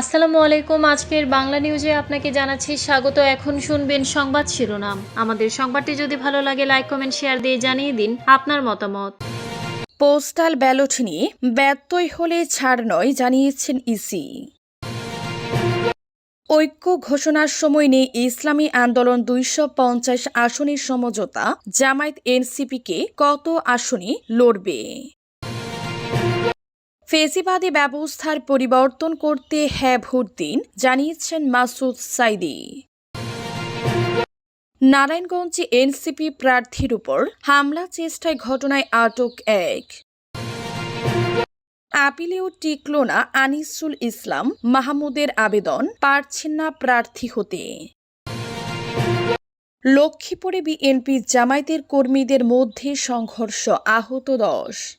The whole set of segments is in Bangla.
আসসালামু আলাইকুম। আজকের বাংলা নিউজে আপনাকে জানাচ্ছি স্বাগত। এখন শুনবেন সংবাদ শিরোনাম। আমাদের সংবাদটি যদি ভালো লাগে, লাইক, কমেন্ট, শেয়ার দিয়ে জানিয়ে দিন আপনার মতামত। পোস্টাল ব্যালট নিয়ে ব্যত্যয় হলে ছাড় নয়, জানিয়েছেন ইসি। ঐক্য ঘোষণার সময় নেই ইসলামী আন্দোলন দুইশো পঞ্চাশ আসনের সমঝোতা। জামায়াত এনসিপিকে কত আসনে লড়বে? ফেসিবাদী ব্যবস্থার পরিবর্তন করতে হ্যাঁ ভোট দিন, জানিয়েছেন মাসুদ সাইদি। নারায়ণগঞ্জে এনসিপি প্রার্থীর উপর হামলা, চেষ্টায় ঘটনায় আটক এক। আপিলেও টিকল না আনিসুল ইসলাম, মাহমুদের আবেদন পারছেন না প্রার্থী হতে। লক্ষ্মীপুরে বিএনপি জামায়াতের কর্মীদের মধ্যে সংঘর্ষ, আহত দশ।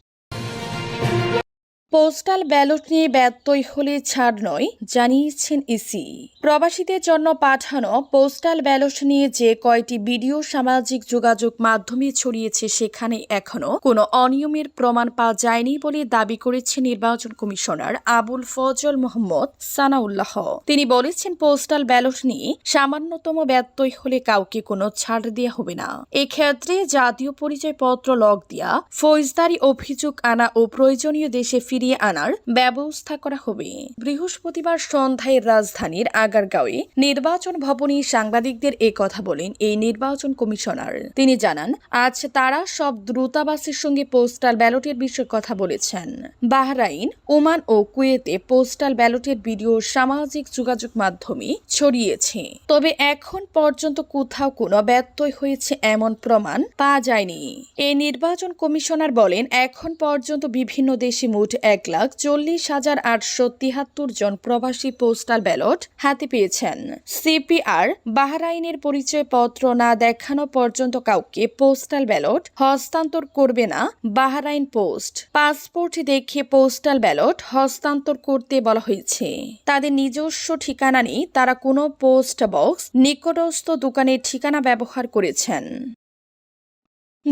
পোস্টাল ব্যালট নিয়ে ব্যত্যয় হলে ছাড় নয়, জানিয়েছেন ইসি। প্রবাসীদের জন্য পাঠানো পোস্টাল ব্যালট নিয়ে যে কয়টি ভিডিও সামাজিক যোগাযোগ মাধ্যমে ছড়িয়েছে সেখানে এখনও কোনো অনিয়মের প্রমাণ পাওয়া যায়নি বলে দাবি করেছে নির্বাচন কমিশনার আবুল ফজল মোহাম্মদ সানাউল্লাহ। তিনি বলেছেন, পোস্টাল ব্যালট নিয়ে সামান্যতম ব্যত্যয় হলে কাউকে কোনো ছাড় দেওয়া হবে না। এক্ষেত্রে জাতীয় পরিচয়পত্র লগ দিয়া, ফৌজদারি অভিযোগ আনা ও প্রয়োজনীয় দেশে ফিরিয়ে আনার ব্যবস্থা করা হবে। বৃহস্পতিবার সন্ধ্যায় রাজধানীর আগারগাঁওয়ে নির্বাচন ভবনে সাংবাদিকদের এ কথা বলেন এই নির্বাচন কমিশনার। তিনি জানান, আজ তারা সব দ্রুতাবাসের সঙ্গে পোস্টাল ব্যালটের বিষয়ে কথা বলেছেন। বাহরাইন, ওমান ও কুয়েতে পোস্টাল ব্যালটের ভিডিও সামাজিক যোগাযোগ মাধ্যমে ছড়িয়েছে। তবে এখন পর্যন্ত কোথাও কোনো ব্যত্যয় হয়েছে এমন প্রমাণ পাওয়া যায়নি। এই নির্বাচন কমিশনার বলেন, এখন পর্যন্ত বিভিন্ন দেশে মোট এক লাখ চল্লিশ হাজার আটশো তিয়াত্তর জন প্রবাসী পোস্টাল ব্যালট হাতে পেয়েছেন। সিপিআর বাহরাইনের পরিচয়পত্র না দেখানো পর্যন্ত কাউকে পোস্টাল ব্যালট হস্তান্তর করবে না বাহরাইন পোস্ট। পাসপোর্ট দেখে পোস্টাল ব্যালট হস্তান্তর করতে বলা হয়েছে। তাদের নিজস্ব ঠিকানা নেই, তারা কোনো পোস্ট বক্স নিকটস্থ দোকানের ঠিকানা ব্যবহার করেছেন।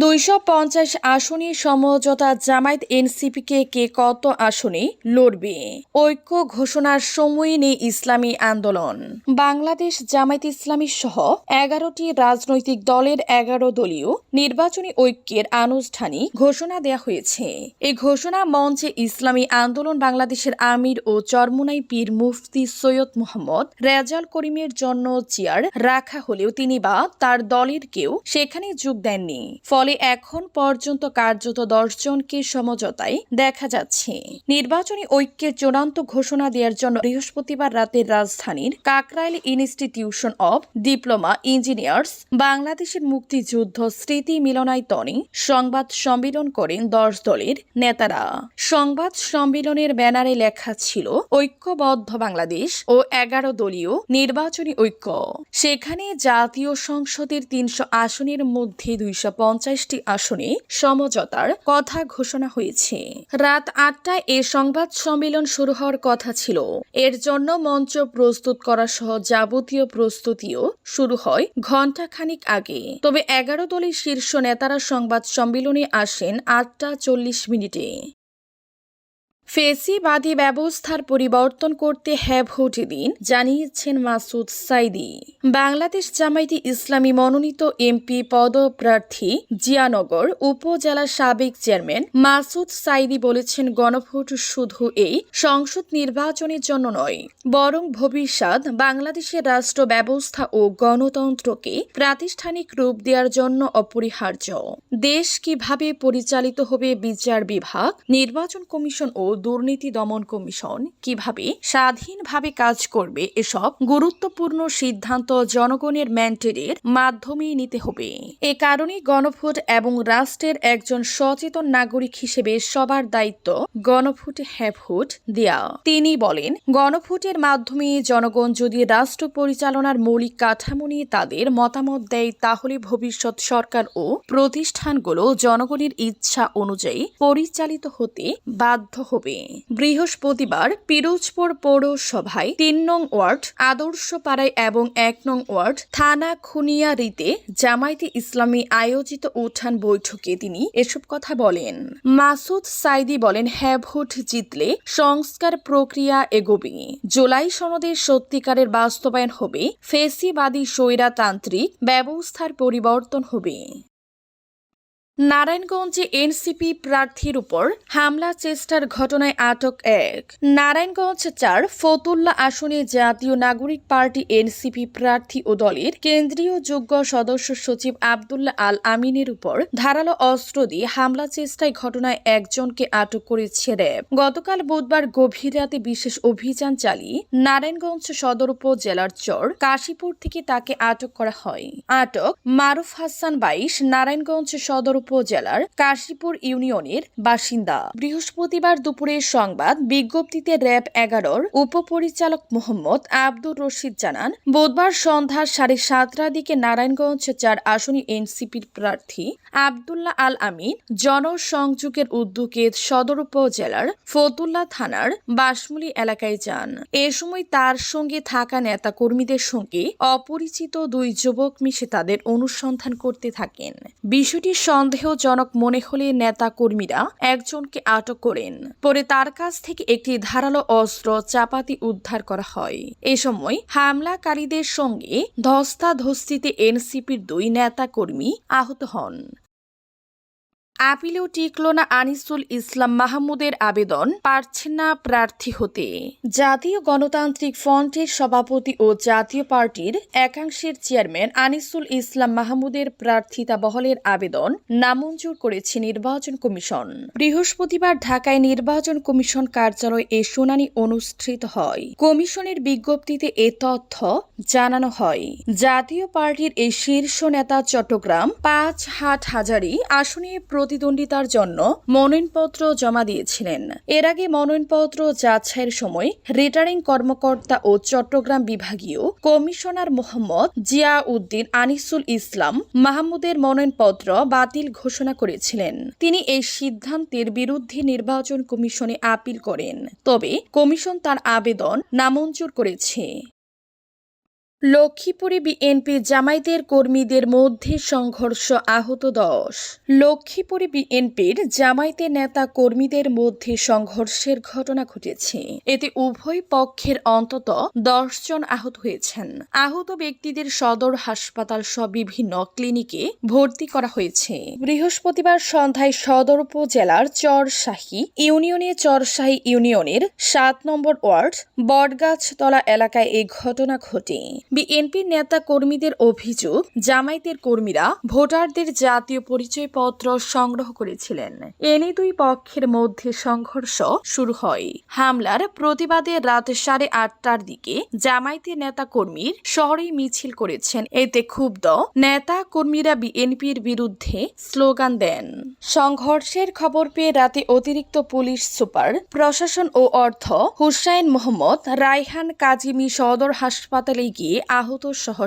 দুইশো পঞ্চাশ আসনে সমঝোতা জামায়াত এনসিপিকে কে কত আসনে লড়বে? ঐক্য ঘোষণার সময় নেই ইসলামী আন্দোলন। বাংলাদেশ জামায়াত ইসলামী সহ এগারোটি রাজনৈতিক দলের এগারো দলীয় নির্বাচনী ঐক্যের আনুষ্ঠানিক ঘোষণা দেয়া হয়েছে। এই ঘোষণা মঞ্চে ইসলামী আন্দোলন বাংলাদেশের আমির ও চরমুনাই পীর মুফতি সৈয়দ মোহাম্মদ রেজাল করিমের জন্য চেয়ার রাখা হলেও তিনি বা তার দলের কেউ সেখানে যোগ দেননি। ফলে এখন পর্যন্ত কার্যত দশজনকে সমঝোতায় দেখা যাচ্ছে। নির্বাচনী ঐক্যের চূড়ান্ত ঘোষণা দেওয়ার জন্য বৃহস্পতিবার রাতে রাজধানীর Kakrail institution of diploma engineers বাংলাদেশের মুক্তিযুদ্ধ স্মৃতি মিলনায়তনে সংবাদ সম্মেলন করেন দশ দলের নেতারা। সংবাদ সম্মেলনের ব্যানারে লেখা ছিল, ঐক্যবদ্ধ বাংলাদেশ ও এগারো দলীয় নির্বাচনী ঐক্য। সেখানে জাতীয় সংসদের তিনশো আসনের মধ্যে দুইশো পঞ্চাশটি আসনে সমঝোতার কথা ঘোষণা হয়েছে। রাত আটটায় এ সংবাদ সম্মেলন শুরু হওয়ার কথা ছিল। এর জন্য মঞ্চ প্রস্তুত করা সহ যাবতীয় প্রস্তুতিও শুরু হয় ঘণ্টা খানিক আগে। তবে এগারো দলের শীর্ষ নেতারা সংবাদ সম্মেলনে আসেন আটটা চল্লিশ মিনিটে। ফেসিবাদী ব্যবস্থার পরিবর্তন করতে হ্যাঁ ভোট দিন, জানিয়েছেন মাসুদ সাইদি। বাংলাদেশ জামায়াতে ইসলামী মনোনীত এমপি পদপ্রার্থী জিয়ানগর উপজেলার সাবেক চেয়ারম্যান মাসুদ সাইদি বলেছেন, গণভোট শুধু এই সংসদ নির্বাচনের জন্য নয়, বরং ভবিষ্যৎ বাংলাদেশের রাষ্ট্র ব্যবস্থা ও গণতন্ত্রকে প্রাতিষ্ঠানিক রূপ দেওয়ার জন্য অপরিহার্য। দেশ কীভাবে পরিচালিত হবে বিচার বিভাগ, নির্বাচন কমিশন ও দুর্নীতি দমন কমিশন কীভাবে স্বাধীনভাবে কাজ করবে এসব গুরুত্বপূর্ণ সিদ্ধান্ত জনগণের ম্যান্ডেটের মাধ্যমেই নিতে হবে। এ কারণে গণভোট এবং রাষ্ট্রের একজন সচেতন নাগরিক হিসেবে সবার দায়িত্ব গণভোটে হ্যাঁ ভোট দেয়া। তিনি বলেন, গণভোটের মাধ্যমে জনগণ যদি রাষ্ট্র পরিচালনার মৌলিক কাঠামো নিয়ে তাদের মতামত দেয়, তাহলে ভবিষ্যৎ সরকার ও প্রতিষ্ঠানগুলো জনগণের ইচ্ছা অনুযায়ী পরিচালিত হতে বাধ্য হবে। হবে বৃহস্পতিবার পিরোজপুর পৌরসভায় তিন নং ওয়ার্ড আদর্শ পাড়ায় এবং এক নং ওয়ার্ড, থানা খুনিয়ারিতে জামায়াতে ইসলামী আয়োজিত উঠান বৈঠকে তিনি এসব কথা বলেন। মাসুদ সাইদি বলেন হ্যাঁ ভোট জিতলে সংস্কার প্রক্রিয়া এগোবে। জুলাই সনদের সত্যিকারের বাস্তবায়ন হবে, ফেসিবাদী স্বৈরাতান্ত্রিক ব্যবস্থার পরিবর্তন হবে। নারায়ণগঞ্জে এনসিপি প্রার্থীর উপর হামলা, চেষ্টার ঘটনায় আটক এক। নারায়ণগঞ্জ চার, ফতুল্লা আসনে জাতীয় নাগরিক পার্টি এনসিপি প্রার্থী ও দলের কেন্দ্রীয় যোগ্য সদস্য সচিব আবদুল্লাহ আল আমিনের উপর ধারালো অস্ত্র দিয়ে হামলা, চেষ্টায় ঘটনায় একজনকে আটক করেছে র্যাব। গতকাল বুধবার গভীর রাতে বিশেষ অভিযান চালিয়ে নারায়ণগঞ্জ সদর উপজেলার চর কাশীপুর থেকে তাকে আটক করা হয়। আটক মারুফ হাসান বাইশ, নারায়ণগঞ্জ সদর উপজেলার কাশীপুর ইউনিয়নের বাসিন্দা। বৃহস্পতিবার দুপুরের সংবাদ বিজ্ঞপ্তিতে র্যাব এগারোর উপপরিচালক মোহাম্মদ আব্দুর রশিদ জানান, বুধবার সন্ধ্যা সাড়ে সাতটার দিকে নারায়ণগঞ্জ চার আসনী এনসিপির প্রার্থী আবদুল্লাহ আল আমিন জনসংযোগের উদ্যোগে সদর উপজেলার ফতুল্লা থানার বাসমুলি এলাকায় যান। এ সময় তার সঙ্গে থাকা নেতা কর্মীদের সঙ্গে অপরিচিত দুই যুবক মিশে তাদের অনুসন্ধান করতে থাকেন। বিষয়টি সন্দেহজনক মনে হলে নেতা কর্মীরা একজনকে আটক করেন। পরে তার কাছ থেকে একটি ধারালো অস্ত্র চাপাতি উদ্ধার করা হয়। এ সময় হামলাকারীদের সঙ্গে ধস্তাধস্তিতে এনসিপির দুই নেতা কর্মী আহত হন। আপিলেও টিকল না আনিসুল ইসলাম মাহমুদের আবেদন, পারছেন না প্রার্থী হতে। জাতীয় গণতান্ত্রিক ফ্রন্টের সভাপতি ও জাতীয় পার্টির একাংশের চেয়ারম্যান আনিসুল ইসলাম মাহমুদের প্রার্থিতা বহলের আবেদন নামঞ্জুর করেছে নির্বাচন কমিশন। বৃহস্পতিবার ঢাকায় নির্বাচন কমিশন কার্যালয়ে এ শুনানি অনুষ্ঠিত হয়। কমিশনের বিজ্ঞপ্তিতে এ তথ্য জানানো হয়। জাতীয় পার্টির এই শীর্ষ নেতা চট্টগ্রাম পাঁচ হাট হাজারি আসনে প্রতিদ্বন্দ্বিতার জন্য মনোনয়নপত্র জমা দিয়েছিলেন। এর আগে মনোনয়নপত্র যাচাইয়ের সময় রিটার্নিং কর্মকর্তা ও চট্টগ্রাম বিভাগীয় কমিশনার মোহাম্মদ জিয়া উদ্দিন আনিসুল ইসলাম মাহমুদের মনোনয়নপত্র বাতিল ঘোষণা করেছিলেন। তিনি এই সিদ্ধান্তের বিরুদ্ধে নির্বাচন কমিশনে আপিল করেন। তবে কমিশন তার আবেদন নামঞ্জুর করেছে। লক্ষ্মীপুরে বিএনপি জামায়াতের কর্মীদের মধ্যে সংঘর্ষ আহত দশ। লক্ষ্মীপুরে বিএনপির জামায়াতের নেতা কর্মীদের মধ্যে সংঘর্ষের ঘটনা ঘটেছে। এতে উভয় পক্ষের অন্তত জন আহত হয়েছেন। আহত ব্যক্তিদের সদর হাসপাতাল সহ বিভিন্ন ক্লিনিকে ভর্তি করা হয়েছে। বৃহস্পতিবার সন্ধ্যায় সদর উপজেলার চরশাহী ইউনিয়নে চরশাহী ইউনিয়নের সাত নম্বর ওয়ার্ড বটগাছতলা এলাকায় এই ঘটনা ঘটে। বিএনপির নেতা কর্মীদের অভিযোগ, জামায়াতের কর্মীরা ভোটারদের জাতীয় পরিচয়পত্র সংগ্রহ করেছিলেন। এনে দুই পক্ষের মধ্যে সংঘর্ষ শুরু হয়। হামলার প্রতিবাদে রাত সাড়ে আটটার দিকে জামায়াতের নেতা কর্মীর শহরে মিছিল করেছেন। এতে ক্ষুব্ধ নেতা কর্মীরা বিএনপির বিরুদ্ধে স্লোগান দেন। সংঘর্ষের খবর পেয়ে রাতে অতিরিক্ত পুলিশ সুপার, প্রশাসন ও অর্থ হুসাইন মোহাম্মদ, রায়হান কাজিমি সদর হাসপাতালে গিয়ে আহত সহ